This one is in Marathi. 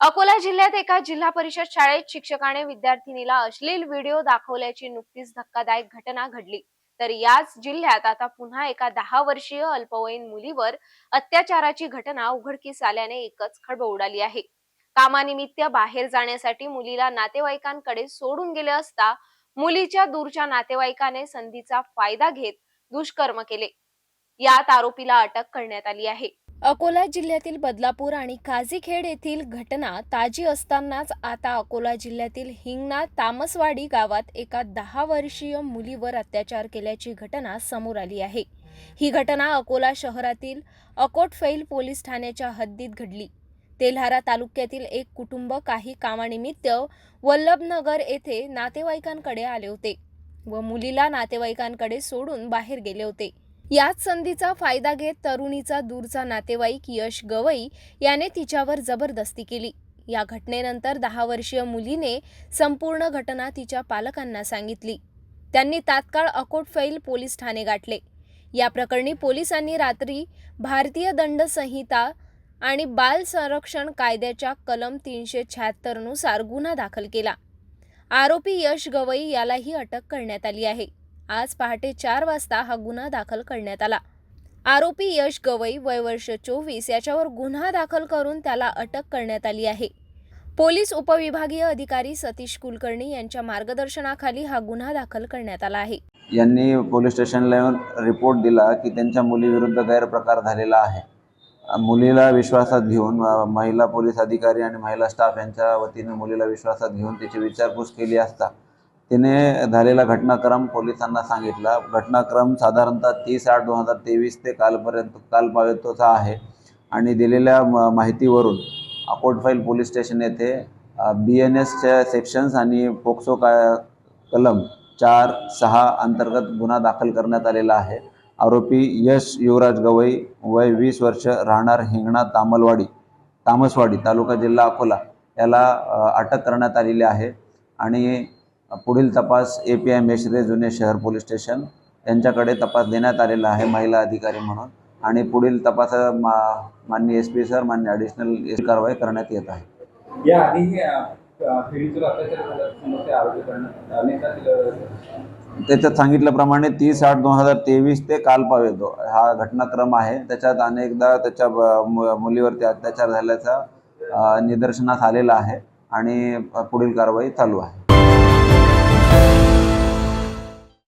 अकोला जिल्ह्यात एका जिल्हा परिषद शाळेत शिक्षकाने विद्यार्थिनीला अश्लील व्हिडिओ दाखवल्याची नुकतीच धक्कादायक घटना घडली. तर याच जिल्ह्यात आता पुन्हा एका दहा वर्षीय अल्पवयीन मुलीवर अत्याचाराची घटना उघडकीस आल्याने एकच खळबळ उडाली आहे. कामानिमित्त बाहेर जाण्यासाठी मुलीला नातेवाईकांकडे सोडून गेले असता मुलीच्या दूरच्या नातेवाईकाने संधीचा फायदा घेत दुष्कर्म केले. यात आरोपीला अटक करण्यात आली आहे. अकोला जिल्ह्यातील बदलापूर आणि काझीखेड येथील घटना ताजी असतानाच आता अकोला जिल्ह्यातील हिंगणा तामसवाडी गावात एका दहा वर्षीय मुलीवर अत्याचार केल्याची घटना समोर आली आहे. ही घटना अकोला शहरातील अकोटफैल पोलीस ठाण्याच्या हद्दीत घडली. तेल्हारा तालुक्यातील एक कुटुंब काही कामानिमित्त वल्लभनगर येथे नातेवाईकांकडे आले होते व मुलीला नातेवाईकांकडे सोडून बाहेर गेले होते. याच संधीचा फायदा घेत तरुणीचा दूरचा नातेवाईक यश गवई याने तिच्यावर जबरदस्ती केली. या घटनेनंतर दहा वर्षीय मुलीने संपूर्ण घटना तिच्या पालकांना सांगितली. त्यांनी तात्काळ अकोटफैल पोलीस ठाणे गाठले. या प्रकरणी पोलिसांनी रात्री भारतीय दंड संहिता आणि बाल संरक्षण कायद्याच्या कलम तीनशे शहात्तरनुसार गुन्हा दाखल केला. आरोपी यश गवई यालाही अटक करण्यात आली आहे. आज पहाटे चार वाजता हा गुन्हा दाखल करण्यात आला. आरोपी यश गवई वय वर्ष चोवीस याच्यावर गुन्हा दाखल करून त्याला अटक करण्यात आली आहे. पोलीस उपविभागीय अधिकारी सतीश कुलकर्णी यांच्या मार्गदर्शनाखाली हा गुन्हा दाखल करण्यात आला आहे. यांनी पोलीस स्टेशनला येऊन रिपोर्ट दिला की त्यांच्या मुलीविरुद्ध गैरप्रकार झालेला आहे. मुलीला विश्वासात घेऊन महिला पोलीस अधिकारी आणि महिला स्टाफ यांच्या वतीने मुलीला विश्वासात घेऊन तिची विचारपूस केली असता तिने झालेला घटनाक्रम पोलिसांना सांगितला. घटनाक्रम साधारणतः तीस आठ दोन हजार तेवीस ते कालपर्यंत कालपावेतोचा आहे. आणि दिलेल्या म माहितीवरून अकोटफाईल पोलीस स्टेशन येथे बी एन एसच्या सेक्शन्स आणि पोक्सो का कलम चार सहा अंतर्गत गुन्हा दाखल करण्यात आलेला आहे. आरोपी यश युवराज गवई वय वीस वर्ष राहणार हिंगणा तामलवाडी तामसवाडी तालुका जिल्हा अकोला. याला अटक करण्यात आलेली आहे. आणि पुढील तपास ए पी आय मेश्रे जुने शहर पोलीस स्टेशन. यांच्याकडे तपास देण्यात आलेला आहे महिला अधिकारी म्हणून. आणि पुढील तपासा मा माननीय एस पी सर मान्य ॲडिशनल कारवाई करण्यात येत आहे. त्याच्यात सांगितल्याप्रमाणे तीस आठ दोन हजार तेवीस ते कालपावेतो हा घटनाक्रम आहे. त्याच्यात अनेकदा त्याच्या मुलीवरती अत्याचार झाल्याचा निदर्शनास आलेला आहे. आणि पुढील कारवाई चालू आहे.